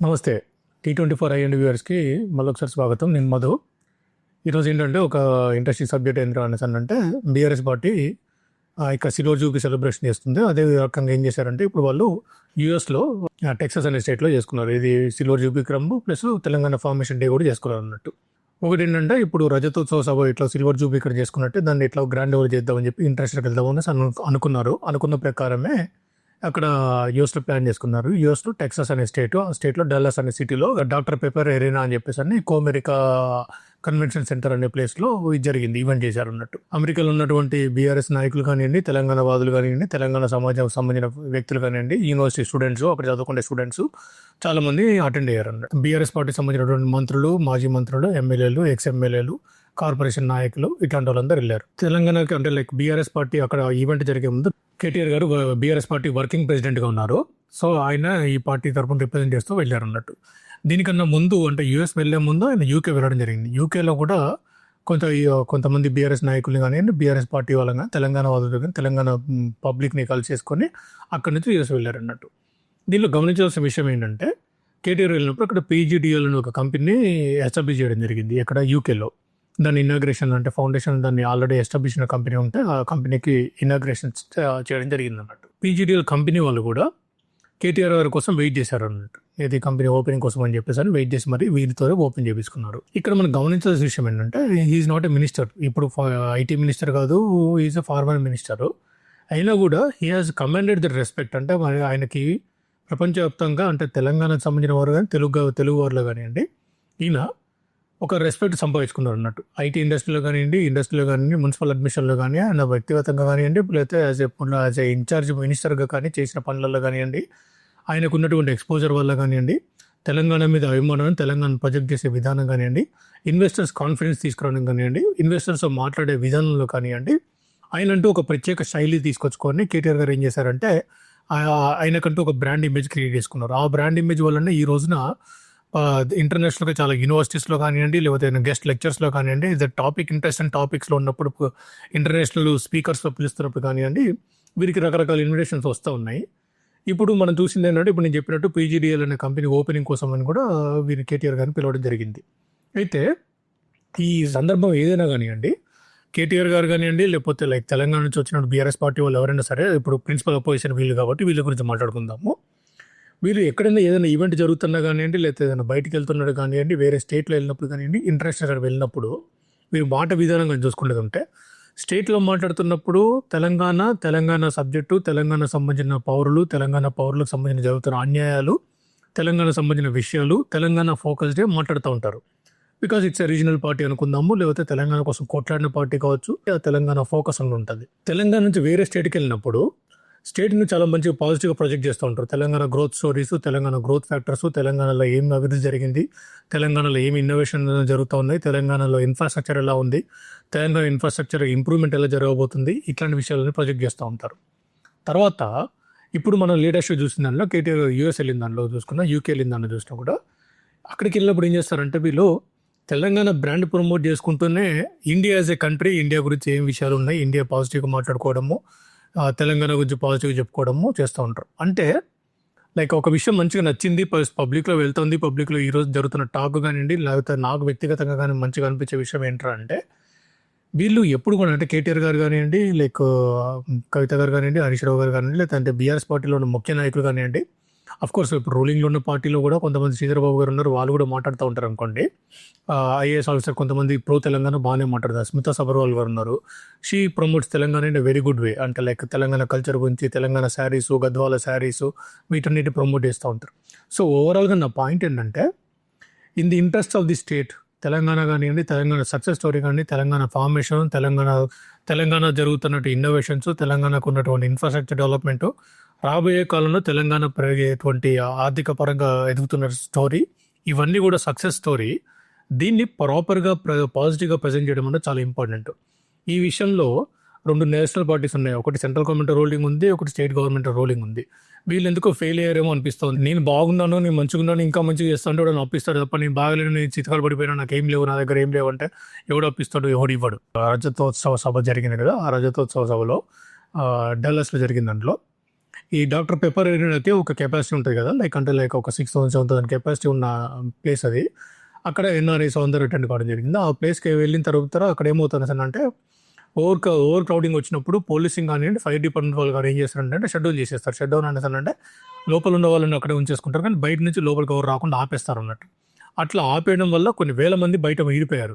నమస్తే. T twenty four I and వ్యూవర్స్కి మళ్ళొకసారి స్వాగతం. నేను మధు. ఈరోజు ఏంటంటే ఒక ఇంట్రెస్టింగ్ సబ్జెక్ట్ ఏంటో అనేసి అంటే బీఆర్ఎస్ పార్టీ ఆ, ఇక సిల్వర్ జూబీ సెలబ్రేషన్ చేస్తుంది. అదే రకంగా ఏం చేశారంటే ఇప్పుడు వాళ్ళు యూఎస్లో టెక్సస్ అనే స్టేట్లో చేసుకున్నారు. ఇది సిల్వర్ జూబీ క్రమ్ ప్లస్ తెలంగాణ ఫార్మేషన్ డే కూడా చేసుకున్నారు అన్నట్టు. ఒకటి ఏంటంటే ఇప్పుడు రజతోత్సవ సభ ఇట్లా సిల్వర్ జూబీ ఇక్కడ చేసుకున్నట్టే దాన్ని ఇట్లా గ్రాండ్ ఓవర్ చేద్దామని చెప్పి ఇంట్రెస్ట్కి వెళ్దామని అను అనుకున్నారు. అనుకున్న ప్రకారమే అక్కడ యూఎస్లో ప్లాన్ చేసుకున్నారు. యూఎస్లో టెక్సస్ అనే స్టేట్ ఆ స్టేట్లో డల్లాస్ అనే సిటీలో డాక్టర్ పేపర్ ఎరేనా అని చెప్పేసి అని కోమెరికా కన్వెన్షన్ సెంటర్ అనే ప్లేస్లో ఇది జరిగింది ఈవెంట్ చేశారు అన్నట్టు. అమెరికాలో ఉన్నటువంటి బీఆర్ఎస్ నాయకులు కానివ్వండి తెలంగాణ వాదులు కానివ్వండి తెలంగాణ సమాజం సంబంధించిన వ్యక్తులు కానివ్వండి యూనివర్సిటీ స్టూడెంట్స్ అక్కడ చదువుకునే స్టూడెంట్స్ చాలామంది అటెండ్ అయ్యారు అన్నట్టు. బీఆర్ఎస్ పార్టీ సంబంధించినటువంటి మంత్రులు మాజీ మంత్రులు ఎమ్మెల్యేలు ఎక్స్ ఎమ్మెల్యేలు కార్పొరేషన్ నాయకులు ఇట్లాంటి వాళ్ళందరూ వెళ్ళారు. తెలంగాణకి అంటే లైక్ బీఆర్ఎస్ పార్టీ అక్కడ ఈవెంట్ జరిగే ముందు కేటీఆర్ గారు బీఆర్ఎస్ పార్టీ వర్కింగ్ ప్రెసిడెంట్గా ఉన్నారు. సో ఆయన ఈ పార్టీ తరపున రిప్రజెంట్ చేస్తూ వెళ్ళారు అన్నట్టు దీనికన్నా ముందు అంటే యూఎస్ వెళ్ళే ముందు ఆయన యూకే వెళ్ళడం జరిగింది. యూకేలో కూడా కొంత ఈ, కొంతమంది బీఆర్ఎస్ నాయకులు కానీ బీఆర్ఎస్ పార్టీ వాళ్ళని కానీ తెలంగాణ వాళ్ళు కానీ తెలంగాణ పబ్లిక్ని కలిసి చేసుకొని అక్కడి నుంచి యూఎస్ వెళ్ళారు అన్నట్టు దీనిలో గమనించాల్సిన విషయం ఏంటంటే కేటీఆర్ వెళ్ళినప్పుడు అక్కడ పీజీడిఎల్ అనే ఒక కంపెనీ ఎస్టాబ్లిష్ చేయడం జరిగింది అక్కడ యూకేలో. దాని ఇనాగ్రేషన్ అంటే ఫౌండేషన్ దాన్ని ఆల్రెడీ ఎస్టాబ్లిష్ అయిన కంపెనీ ఉంటే ఆ కంపెనీకి ఇనాగ్రేషన్ చేయడం జరిగింది అన్నట్టు పీజీడిఎల్ కంపెనీ వాళ్ళు కూడా కేటీఆర్ గారి కోసం వెయిట్ చేశారు అన్నట్టు ఏది కంపెనీ ఓపెనింగ్ కోసం అని చెప్పేసి అని వెయిట్ చేసి మరి వీరితో ఓపెన్ చేపించుకున్నారు ఇక్కడ మనం గమనించాల్సిన విషయం ఏంటంటే he is not a minister ఇప్పుడు ఐటీ మినిస్టర్ కాదు ఈజ్ ఎ ఫార్మర్ మినిస్టర్ అయినా కూడా he has commanded the respect అంటే మరి ఆయనకి ప్రపంచవ్యాప్తంగా అంటే తెలంగాణకు సంబంధించిన వారు కానీ తెలుగు తెలుగు వారిలో కానివ్వండి ఈయన ఒక రెస్పెక్ట్ సంపాదించుకున్నారు అన్నట్టు. ఐటీ ఇండస్ట్రీలో కానివ్వండి ఇండస్ట్రీలో కానివ్వండి మున్సిపల్ అడ్మిషన్లో కానీ ఆయన వ్యక్తిగతంగా కానివ్వండి లేకపోతే as a as a in charge మినిస్టర్గా కానీ చేసిన పనులలో కానివ్వండి ఆయనకు ఉన్నటువంటి ఎక్స్పోజర్ వల్ల కానివ్వండి తెలంగాణ మీద అభిమానం తెలంగాణ ప్రొజెక్ట్ చేసే విధానం కానివ్వండి ఇన్వెస్టర్స్ కాన్ఫిడెన్స్ తీసుకురావడం కానివ్వండి ఇన్వెస్టర్స్తో మాట్లాడే విధానంలో కానివ్వండి ఆయనంటూ ఒక ప్రత్యేక శైలి తీసుకొచ్చుకొని కేటీఆర్ గారు ఏం చేశారంటే ఆయనకంటూ ఒక బ్రాండ్ ఇమేజ్ క్రియేట్ చేసుకున్నారు. ఆ బ్రాండ్ ఇమేజ్ వల్లనే ఈ రోజున ఇంటర్నేషనల్గా చాలా యూనివర్సిటీస్లో కానివ్వండి లేకపోతే గెస్ట్ లెక్చర్స్లో కానివ్వండి ద టాపిక్ ఇంట్రెస్ట్ అండ్ టాపిక్స్లో ఉన్నప్పుడు ఇంటర్నేషనల్ స్పీకర్స్లో పిలుస్తున్నప్పుడు కానివ్వండి వీరికి రకరకాల ఇన్విటేషన్స్ వస్తూ ఉన్నాయి. ఇప్పుడు మనం చూసింది ఏంటంటే ఇప్పుడు నేను చెప్పినట్టు పీజీడిఎల్ అనే కంపెనీ ఓపెనింగ్ కోసం అని కూడా వీరిని కేటీఆర్ గారిని పిలవడం జరిగింది. అయితే ఈ సందర్భం ఏదైనా కానివ్వండి కేటీఆర్ గారు కానివ్వండి లేకపోతే లైక్ తెలంగాణ నుంచి వచ్చిన బీఆర్ఎస్ పార్టీ వాళ్ళు ఎవరైనా సరే ఇప్పుడు ప్రిన్సిపల్ అపోజిషన్ వీళ్ళు కాబట్టి వీళ్ళ గురించి మాట్లాడుకుందాము. మీరు ఎక్కడైనా ఏదైనా ఈవెంట్ జరుగుతున్నా కానివ్వండి లేకపోతే ఏదైనా బయటకు వెళ్తున్నాడు కానివ్వండి వేరే స్టేట్లో వెళ్ళినప్పుడు కానివ్వండి ఇంటర్నేషనల్ వెళ్ళినప్పుడు మీరు మాట విధానంగా చూసుకునేది ఉంటే స్టేట్లో మాట్లాడుతున్నప్పుడు తెలంగాణ తెలంగాణ సబ్జెక్టు తెలంగాణ సంబంధించిన పౌరులు తెలంగాణ పౌరులకు సంబంధించిన జరుగుతున్న అన్యాయాలు తెలంగాణ సంబంధించిన విషయాలు తెలంగాణ ఫోకస్డే మాట్లాడుతూ ఉంటారు. బికాజ్ ఇట్స్ రీజనల్ పార్టీ అనుకుందాము లేకపోతే తెలంగాణ కోసం కొట్లాడిన పార్టీ కావచ్చు తెలంగాణ ఫోకస్ అని ఉంటుంది. తెలంగాణ నుంచి వేరే స్టేట్కి వెళ్ళినప్పుడు స్టేట్ని చాలా మంచి పాజిటివ్గా ప్రొజెక్ట్ చేస్తూ ఉంటారు. Telangana growth stories Telangana growth factors తెలంగాణలో ఏం అభివృద్ధి జరిగింది తెలంగాణలో ఏమి ఇన్నోవేషన్ జరుగుతూ ఉన్నాయి తెలంగాణలో ఇన్ఫ్రాస్ట్రక్చర్ ఎలా ఉంది తెలంగాణ ఇన్ఫ్రాస్ట్రక్చర్ ఇంప్రూవ్మెంట్ ఎలా జరగబోతుంది ఇట్లాంటి విషయాలని ప్రొజెక్ట్ చేస్తూ ఉంటారు. తర్వాత ఇప్పుడు మనం లీడర్షిప్ చూసిన దానిలో కేటీఆర్ యూఎస్ వెళ్ళిన దానిలో చూసుకున్నా యూకే వెళ్ళిన దానిలో చూసినా కూడా అక్కడికి వెళ్ళినప్పుడు ఏం చేస్తారంటే వీళ్ళు తెలంగాణ బ్రాండ్ ప్రమోట్ చేసుకుంటూనే India as a country India గురించి ఏం విషయాలు ఉన్నాయి ఇండియా పాజిటివ్గా మాట్లాడుకోవడము తెలంగాణ గురించి పాజిటివ్గా చెప్పుకోవడము చేస్తూ ఉంటారు. అంటే లైక్ ఒక విషయం మంచిగా నచ్చింది పబ్లిక్లో వెళ్తుంది పబ్లిక్లో ఈరోజు జరుగుతున్న టాక్ కానివ్వండి లేకపోతే నాకు వ్యక్తిగతంగా కానీ మంచిగా అనిపించే విషయం ఏంట్రా అంటే వీళ్ళు ఎప్పుడు కూడా అంటే కేటీఆర్ గారు కానివ్వండి లైక్ కవిత గారు కానివ్వండి హరీష్ రావు గారు కానివ్వండి లేదంటే బీఆర్ఎస్ పార్టీలో ఉన్న ముఖ్య నాయకులు కానివ్వండి అఫ్ కోర్స్ ఇప్పుడు రూలింగ్లో ఉన్న పార్టీలో కూడా కొంతమంది చంద్రబాబు గారు ఉన్నారు వాళ్ళు కూడా మాట్లాడుతూ ఉంటారు అనుకోండి. ఐఏఎస్ ఆఫీసర్ కొంతమంది ప్రో తెలంగాణ బాగానే మాట్లాడతారు. స్మితా సబర్వాల్ గారు ఉన్నారు. She promotes Telangana in very good way అంటే లైక్ తెలంగాణ కల్చర్ గురించి తెలంగాణ శారీస్ గద్వాల శారీస్ వీటన్నిటి ప్రమోట్ చేస్తూ ఉంటారు. సో ఓవరాల్గా నా పాయింట్ ఏంటంటే in the interest of the state Telangana కానివ్వండి తెలంగాణ సక్సెస్ స్టోరీ కానీ తెలంగాణ ఫార్మేషన్ తెలంగాణ తెలంగాణ జరుగుతున్నట్టు ఇన్నోవేషన్స్ తెలంగాణకు ఉన్నటువంటి ఇన్ఫ్రాస్ట్రక్చర్ డెవలప్మెంటు రాబోయే కాలంలో తెలంగాణ పెరిగేటువంటి ఆర్థిక పరంగా ఎదుగుతున్న స్టోరీ ఇవన్నీ కూడా సక్సెస్ స్టోరీ దీన్ని ప్రాపర్గా పాజిటివ్గా ప్రజెంట్ చేయడం అనేది చాలా ఇంపార్టెంట్ ఈ విషయంలో రెండు నేషనల్ పార్టీస్ ఉన్నాయి. ఒకటి సెంట్రల్ గవర్నమెంట్ రోలింగ్ ఉంది ఒకటి స్టేట్ గవర్నమెంట్ రోలింగ్ ఉంది. వీళ్ళు ఎందుకు ఫెయిల్ అయ్యారేమో అనిపిస్తుంది నేను బాగున్నాను నేను మంచిగా ఉన్నాను ఇంకా మంచిగా చేస్తాను కూడా అప్పిస్తాడు తప్ప నేను బాగలేను నేను చితకాలు పడిపోయినా నాకు ఏం లేవు నా దగ్గర ఏం లేవు అంటే ఎవడు అప్పిస్తాడు ఎవడు ఇవ్వడు. రజతోత్సవ సభ జరిగింది కదా ఆ రజతోత్సవ సభలో డల్లస్లో జరిగిన దాంట్లో. ఈ డాక్టర్ పెప్పర్ అయితే ఒక కెపాసిటీ ఉంటుంది కదా లైక్ అంటే లైక్ ఒక six thousand seven thousand capacity ఉన్న ప్లేస్ అది. అక్కడ ఎన్ఆర్ఐ సౌందర్య అటెండ్ కావడం జరిగింది. ఆ ప్లేస్కి వెళ్ళిన తర్వాత అక్కడ ఏమవుతుంది సార్ అంటే ఓవర్ ఓవర్ క్రౌడింగ్ వచ్చినప్పుడు పోలీసింగ్ కానివ్వండి ఫైర్ డిపార్ట్మెంట్ వాళ్ళు కానీ ఏం చేస్తారంటే షట్ డౌన్ చేసేస్తారు. షట్ డౌన్ అంటే లోపల ఉన్న వాళ్ళని అక్కడే ఉంచేసుకుంటారు. కానీ బయట నుంచి లోపలికి ఎవరు రాకుండా ఆపేస్తారు అన్నట్టు. అట్లా ఆపేయడం వల్ల కొన్ని వేల మంది బయట మిగిలిపోయారు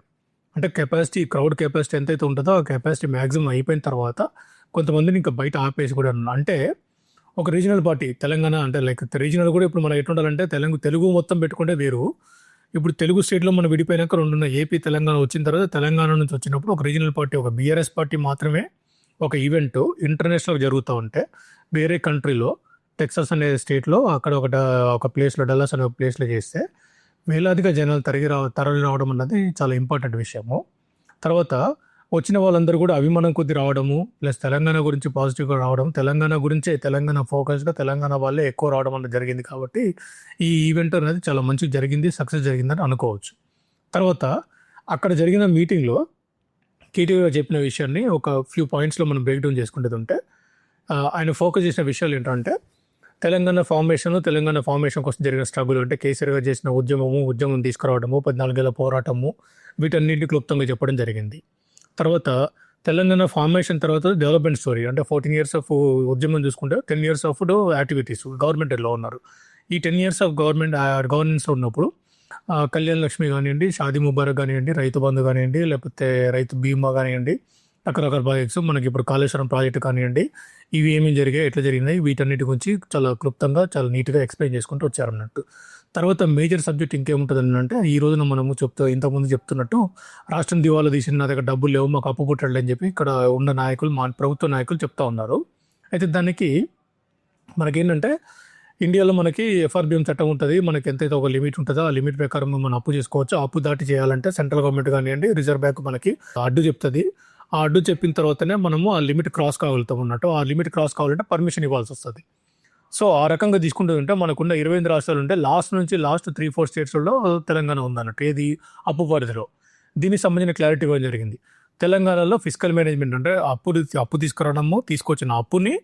అంటే కెపాసిటీ క్రౌడ్ కెపాసిటీ ఎంతైతే ఉంటుందో ఆ కెపాసిటీ మ్యాక్సిమం అయిపోయిన తర్వాత కొంతమందిని ఇంకా బయట ఆపేసి కూడా ఉన్నారు. అంటే ఒక రీజనల్ పార్టీ తెలంగాణ అంటే లైక్ రీజనల్ కూడా ఇప్పుడు మనం ఎట్లుండాలంటే తెలుగు తెలుగు మొత్తం పెట్టుకుంటే వేరు. ఇప్పుడు తెలుగు స్టేట్లో మనం విడిపోయినాక రెండున్న ఏపీ తెలంగాణ వచ్చిన తర్వాత తెలంగాణ నుంచి వచ్చినప్పుడు ఒక రీజనల్ పార్టీ ఒక బీఆర్ఎస్ పార్టీ మాత్రమే ఒక ఈవెంట్ ఇంటర్నేషనల్ జరుగుతూ ఉంటే వేరే కంట్రీలో టెక్సస్ అనే స్టేట్లో అక్కడ ఒక ఒక ప్లేస్లో డల్లాస్ అనే ఒక ప్లేస్లో చేస్తే వేలాదిగా జనాలు తరిగి రావ తరలి రావడం అన్నది చాలా ఇంపార్టెంట్ విషయము. తర్వాత వచ్చిన వాళ్ళందరూ కూడా అభిమానం కొద్ది రావడము ప్లస్ తెలంగాణ గురించి పాజిటివ్గా రావడం తెలంగాణ గురించే తెలంగాణ ఫోకస్గా తెలంగాణ వాళ్ళే ఎక్కువ రావడం అనేది జరిగింది కాబట్టి ఈ ఈవెంట్ అనేది చాలా మంచిగా జరిగింది సక్సెస్ జరిగిందని అనుకోవచ్చు. తర్వాత అక్కడ జరిగిన మీటింగ్లో కేటీవీగా చెప్పిన విషయాన్ని ఒక ఫ్యూ పాయింట్స్లో మనం బ్రేక్ డౌన్ చేసుకుంటుంది ఉంటే ఆయన ఫోకస్ చేసిన విషయాలు ఏంటంటే తెలంగాణ ఫార్మేషన్ తెలంగాణ ఫార్మేషన్ కోసం జరిగిన స్ట్రగుల్ అంటే కేసీఆర్ గారు చేసిన ఉద్యమము ఉద్యమం తీసుకురావడము పద్నాలుగేళ్ళ పోరాటము వీటన్నింటి క్లుప్తంగా చెప్పడం జరిగింది. తర్వాత తెలంగాణ ఫార్మేషన్ తర్వాత డెవలప్మెంట్ స్టోరీ అంటే ఫోర్టీన్ ఇయర్స్ ఆఫ్ ఉద్యమం చూసుకుంటే టెన్ ఇయర్స్ ఆఫ్ యాక్టివిటీస్ గవర్నమెంట్లో ఉన్నారు. ఈ టెన్ ఇయర్స్ ఆఫ్ గవర్నమెంట్ గవర్నెన్స్లో ఉన్నప్పుడు కళ్యాణ్ లక్ష్మి కానివ్వండి షాదీ ముబారక్ కానివ్వండి రైతు బంధు కానివ్వండి లేకపోతే రైతు బీమా కానివ్వండి రకరకాల ప్రాజెక్ట్స్ మనకి ఇప్పుడు కాళేశ్వరం ప్రాజెక్టు కానివ్వండి ఇవి ఏమేమి జరిగాయి ఎట్లా జరిగినాయి వీటన్నిటి గురించి చాలా క్లుప్తంగా చాలా నీట్గా ఎక్స్ప్లెయిన్ చేసుకుంటూ వచ్చారన్నట్టు. తర్వాత మేజర్ సబ్జెక్ట్ ఇంకేముంటుంది అంటే ఈ రోజున మనము చెప్తా ఇంతకుముందు చెప్తున్నట్టు రాష్ట్రం దివాలా తీసిన నా దగ్గర డబ్బులు లేవు మాకు అప్పు పుట్టండి అని చెప్పి ఇక్కడ ఉన్న నాయకులు మా ప్రభుత్వ నాయకులు చెప్తా ఉన్నారు. అయితే దానికి మనకేంటంటే ఇండియాలో మనకి ఎఫ్ఆర్బిఎం చట్టం ఉంటుంది మనకి ఎంతైతే ఒక లిమిట్ ఉంటుందో ఆ లిమిట్ ప్రకారం మనం అప్పు చేసుకోవచ్చు. అప్పు దాటి చేయాలంటే సెంట్రల్ గవర్నమెంట్ కానివ్వండి రిజర్వ్ బ్యాంక్ మనకి అడ్డు చెప్తుంది. ఆ అడ్డు చెప్పిన తర్వాతనే మనము ఆ లిమిట్ క్రాస్ కాగలుగుతాం అన్నట్టు. ఆ లిమిట్ క్రాస్ కావాలంటే పర్మిషన్ ఇవ్వాల్సి వస్తుంది. సో ఆ రకంగా తీసుకుంటుంటే మనకున్న ఇరవై ఎనిమిది రాష్ట్రాలు ఉంటే లాస్ట్ నుంచి లాస్ట్ త్రీ ఫోర్ స్టేట్స్లో తెలంగాణ ఉందన్నట్టు. ఏది? అప్పు పరిధిలో. దీనికి సంబంధించిన క్లారిటీ ఇవ్వడం జరిగింది. తెలంగాణలో ఫిజికల్ మేనేజ్మెంట్ అంటే అప్పు అప్పు తీసుకురావడము తీసుకొచ్చిన అప్పుని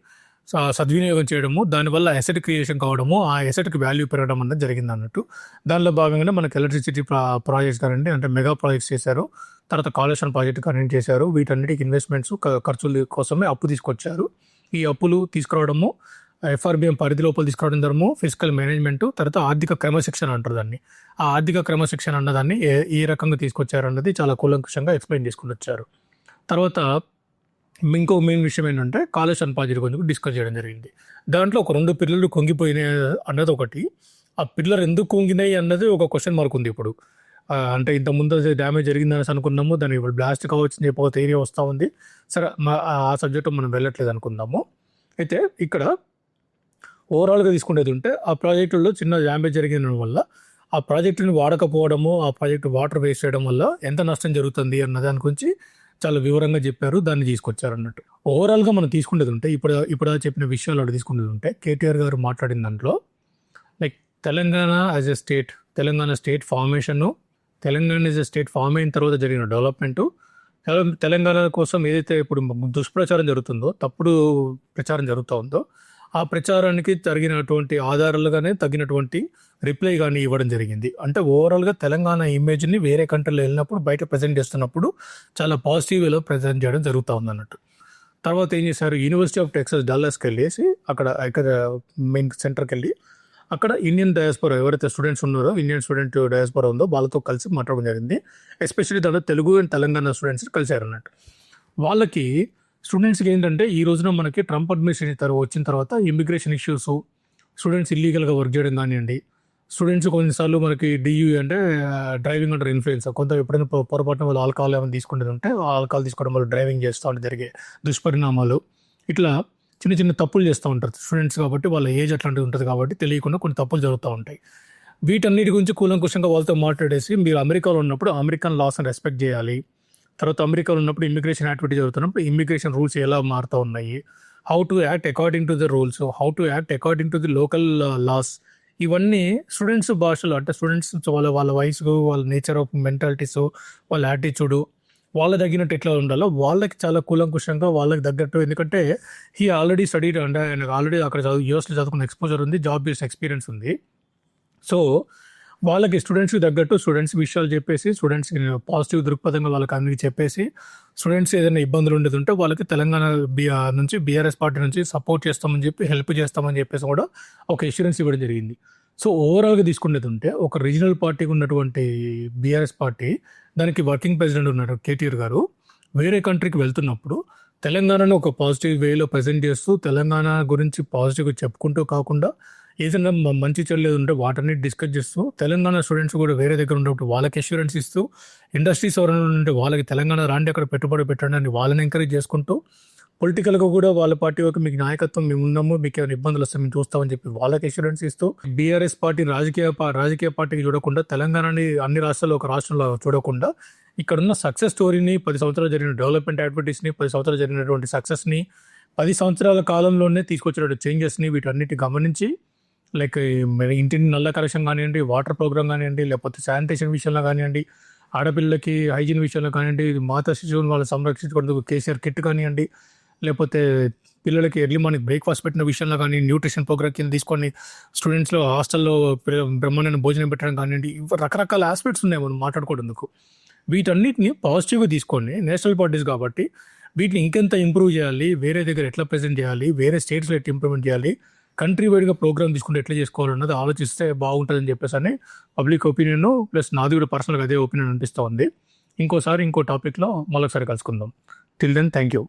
సద్వినియోగం చేయడము దానివల్ల అసెట్ క్రియేషన్ కావడము ఆ ఎసెట్కి వాల్యూ పెరగడం అనేది జరిగింది అన్నట్టు దానిలో భాగంగానే మనకి ఎలక్ట్రిసిటీ ప్రాజెక్ట్స్ కానివ్వండి అంటే మెగా ప్రాజెక్ట్స్ చేశారు. తర్వాత కాలుష్యం ప్రాజెక్ట్ కనెక్ట్ చేశారు. వీటన్నిటికి ఇన్వెస్ట్మెంట్స్ ఖర్చుల కోసమే అప్పు తీసుకొచ్చారు. ఈ అప్పులు తీసుకురావడము ఎఫ్ఆర్బిఎం పరిధి లోపల తీసుకురావడం జరము ఫిజికల్ మేనేజ్మెంట్ తర్వాత ఆర్థిక క్రమశిక్షణ అంటారు దాన్ని. ఆ ఆర్థిక క్రమశిక్షణ అన్నదాన్ని ఏ ఏ రకంగా తీసుకొచ్చారు అన్నది చాలా కూలంకుషంగా ఎక్స్ప్లెయిన్ చేసుకుని వచ్చారు. తర్వాత ఇంకో మెయిన్ విషయం ఏంటంటే కాలేజ్ ప్రాజెక్ట్ గురించి డిస్కస్ చేయడం జరిగింది. దాంట్లో ఒక రెండు పిల్లలు కొంగిపోయినాయి అన్నది ఒకటి. ఆ పిల్లలు ఎందుకు కొంగినాయి అన్నది ఒక క్వశ్చన్ మార్క్ ఉంది ఇప్పుడు. అంటే ఇంత ముందు డ్యామేజ్ జరిగిందని అనుకున్నాము దాని ఇప్పుడు బ్లాస్ట్ కావచ్చు అని చెప్పి వస్తూ ఉంది. సరే ఆ సబ్జెక్టు మనం వెళ్ళట్లేదు అనుకుందాము. అయితే ఇక్కడ ఓవరాల్గా తీసుకునేది ఉంటే ఆ ప్రాజెక్టుల్లో చిన్న డ్యామేజ్ జరిగిన వల్ల ఆ ప్రాజెక్టుని వాడకపోవడము ఆ ప్రాజెక్టు వాటర్ వేస్ట్ చేయడం వల్ల ఎంత నష్టం జరుగుతుంది అన్న దాని గురించి చాలా వివరంగా చెప్పారు దాన్ని తీసుకొచ్చారు అన్నట్టు ఓవరాల్గా మనం తీసుకునేది ఉంటే ఇప్పుడు ఇప్పుడు చెప్పిన విషయాలు అక్కడ తీసుకునేది ఉంటే కేటీఆర్ గారు మాట్లాడిన దాంట్లో like Telangana as a state Telangana state formation Telangana as a state form అయిన తర్వాత జరిగిన డెవలప్మెంటు తెలంగాణ కోసం ఏదైతే ఇప్పుడు దుష్ప్రచారం జరుగుతుందో తప్పుడు ప్రచారం జరుగుతూ ఉందో ఆ ప్రచారానికి జరిగినటువంటి ఆధారాలుగానే తగినటువంటి రిప్లై కానీ ఇవ్వడం జరిగింది. అంటే ఓవరాల్గా తెలంగాణ ఇమేజ్ని వేరే కంట్రీలో వెళ్ళినప్పుడు బయట ప్రజెంట్ చేస్తున్నప్పుడు చాలా పాజిటివ్ వేలో ప్రజెంట్ చేయడం జరుగుతూ ఉంది అన్నట్టు తర్వాత ఏం చేశారు? యూనివర్సిటీ ఆఫ్ టెక్సస్ డల్లాస్కి వెళ్ళేసి అక్కడ ఇక్కడ మెయిన్ సెంటర్కి వెళ్ళి అక్కడ ఇండియన్ డయాస్పోరా ఎవరైతే స్టూడెంట్స్ ఉన్నారో ఇండియన్ స్టూడెంట్ డయాస్పోరా ఉందో వాళ్ళతో కలిసి మాట్లాడడం జరిగింది. ఎస్పెషల్లీ దాంట్లో తెలుగు అండ్ తెలంగాణ స్టూడెంట్స్ కలిశారు అన్నట్టు వాళ్ళకి స్టూడెంట్స్కి ఏంటంటే ఈ రోజున మనకి ట్రంప్ అడ్మినిస్ట్రేషన్ తర్వాత వచ్చిన తర్వాత ఇమిగ్రేషన్ ఇష్యూస్ స్టూడెంట్స్ ఇల్లీగల్గా వర్క్ చేయడం కానివ్వండి. స్టూడెంట్స్ కొన్నిసార్లు మనకి డియూ అంటే డ్రైవింగ్ అండర్ ఇన్ఫ్లుయెన్స్. కొంత ఎప్పుడైనా పొరపాటున వాళ్ళు ఆల్కహాల్ ఏమైనా తీసుకుంటుంది ఉంటే ఆల్కహాల్ తీసుకోవడం వల్ల డ్రైవింగ్ చేస్తూ ఉంటే జరిగే దుష్పరిణామాలు. ఇట్లా చిన్న చిన్న తప్పులు చేస్తూ ఉంటారు స్టూడెంట్స్ కాబట్టి వాళ్ళ ఏజ్ అట్లాంటిది ఉంటుంది కాబట్టి తెలియకుండా కొన్ని తప్పులు జరుగుతూ ఉంటాయి. వీటన్నిటి గురించి కూలంకుషంగా వాళ్ళతో మాట్లాడేసి మీరు అమెరికాలో ఉన్నప్పుడు అమెరికన్ లాస్ని రెస్పెక్ట్ చేయాలి. తర్వాత అమెరికాలో ఉన్నప్పుడు ఇమిగ్రేషన్ యాక్టివిటీ జరుగుతున్నప్పుడు ఇమిగ్రేషన్ రూల్స్ ఎలా మారుతూ ఉన్నాయి? How to act according to the rules how to act according to the local laws ఇవన్నీ స్టూడెంట్స్ భాషలో అంటే స్టూడెంట్స్ వాళ్ళ వాళ్ళ వయసు వాళ్ళ నేచర్ ఆఫ్ మెంటాలిటీస్ వాళ్ళ యాటిట్యూడ్ వాళ్ళ తగినట్టు ఎట్లా ఉండాలో వాళ్ళకి చాలా కూలంకుషంగా వాళ్ళకి తగ్గట్టు. ఎందుకంటే హీ ఆల్రెడీ స్టడీడ్ అంటే ఆయనకు ఆల్రెడీ అక్కడ చదువు యూఎస్లో చదువుకున్న ఎక్స్పోజర్ ఉంది జాబ్ బేస్డ్ ఎక్స్పీరియన్స్ ఉంది. సో వాళ్ళకి స్టూడెంట్స్కి తగ్గట్టు స్టూడెంట్స్ విషయాలు చెప్పేసి స్టూడెంట్స్ పాజిటివ్ దృక్పథంగా వాళ్ళకి అందరికీ చెప్పేసి స్టూడెంట్స్ ఏదైనా ఇబ్బందులు ఉండేది ఉంటే వాళ్ళకి తెలంగాణ బి నుంచి బీఆర్ఎస్ పార్టీ నుంచి సపోర్ట్ చేస్తామని చెప్పి హెల్ప్ చేస్తామని చెప్పేసి కూడా ఒక ఇన్సూరెన్స్ ఇవ్వడం జరిగింది. సో ఓవరాల్గా తీసుకునేది ఉంటే ఒక రీజనల్ పార్టీకి ఉన్నటువంటి బీఆర్ఎస్ పార్టీ దానికి వర్కింగ్ ప్రెసిడెంట్ ఉన్నారు కేటీఆర్ గారు. వేరే కంట్రీకి వెళ్తున్నప్పుడు తెలంగాణను ఒక పాజిటివ్ వేలో ప్రజెంట్ చేస్తూ తెలంగాణ గురించి పాజిటివ్గా చెప్పుకుంటూ కాకుండా ఏదైనా మంచి చెల్లేదు ఉంటే వాటిని డిస్కస్ చేస్తూ తెలంగాణ స్టూడెంట్స్ కూడా వేరే దగ్గర ఉన్నప్పుడు వాళ్ళకి అష్యూరెన్స్ ఇస్తూ ఇండస్ట్రీస్ ఎవరైనా ఉంటే వాళ్ళకి తెలంగాణ రాండి అక్కడ పెట్టుబడి పెట్టండి అని వాళ్ళని ఎంకరేజ్ చేసుకుంటూ పొలిటికల్గా కూడా వాళ్ళ పార్టీ ఒక మీకు నాయకత్వం మేము ఉన్నాము మీకు ఏమైనా ఇబ్బందులు వస్తాయి మేము చూస్తామని చెప్పి వాళ్ళకి అష్యూరెన్స్ ఇస్తూ బీఆర్ఎస్ పార్టీ రాజకీయ రాజకీయ పార్టీకి చూడకుండా తెలంగాణని అన్ని రాష్ట్రాల్లో ఒక రాష్ట్రంలో చూడకుండా ఇక్కడున్న సక్సెస్ స్టోరీని పది సంవత్సరాలు జరిగిన డెవలప్మెంట్ యాక్టివిటీస్ని పది సంవత్సరాలు జరిగినటువంటి సక్సెస్ని పది సంవత్సరాల కాలంలోనే తీసుకొచ్చినటువంటి చేంజెస్ని వీటన్నిటి గమనించి లైక్ ఇంటిని నల్ల కలెక్షన్ కానివ్వండి వాటర్ ప్రోగ్రామ్ కానివ్వండి లేకపోతే శానిటేషన్ విషయంలో కానివ్వండి ఆడపిల్లలకి హైజీన్ విషయంలో కానివ్వండి మాతా శిశువుని వాళ్ళు సంరక్షించుకోవడానికి కేసీఆర్ కిట్ కానివ్వండి లేకపోతే పిల్లలకి ఎర్లీ మార్నింగ్ బ్రేక్ఫాస్ట్ పెట్టిన విషయంలో కానీ న్యూట్రిషన్ ప్రోగ్రామ్ కింద తీసుకొని స్టూడెంట్స్లో హాస్టల్లో బ్రహ్మాండమైన భోజనం పెట్టడం కానివ్వండి రకరకాల ఆస్పెక్ట్స్ ఉన్నాయి మనం మాట్లాడుకోవడందుకు వీటన్నిటిని పాజిటివ్గా తీసుకోండి నేషనల్ పార్టీస్ కాబట్టి వీటిని ఇంకెంత ఇంప్రూవ్ చేయాలి వేరే దగ్గర ఎట్లా ప్రజెంట్ చేయాలి వేరే స్టేట్స్లో ఎట్లా ఇంప్రూవ్మెంట్ చేయాలి కంట్రీ వైడ్గా ప్రోగ్రామ్ తీసుకుంటే ఎట్లా చేసుకోవాలన్నది ఆలోచిస్తే బాగుంటుందని చెప్పేసి అని పబ్లిక్ ఒపీనియన్ ప్లస్ నాది కూడా పర్సనల్గా అదే ఒపీనియన్ అనిపిస్తూ ఉంది. ఇంకోసారి ఇంకో టాపిక్లో మళ్ళొకసారి కలుసుకుందాం. Till then thank you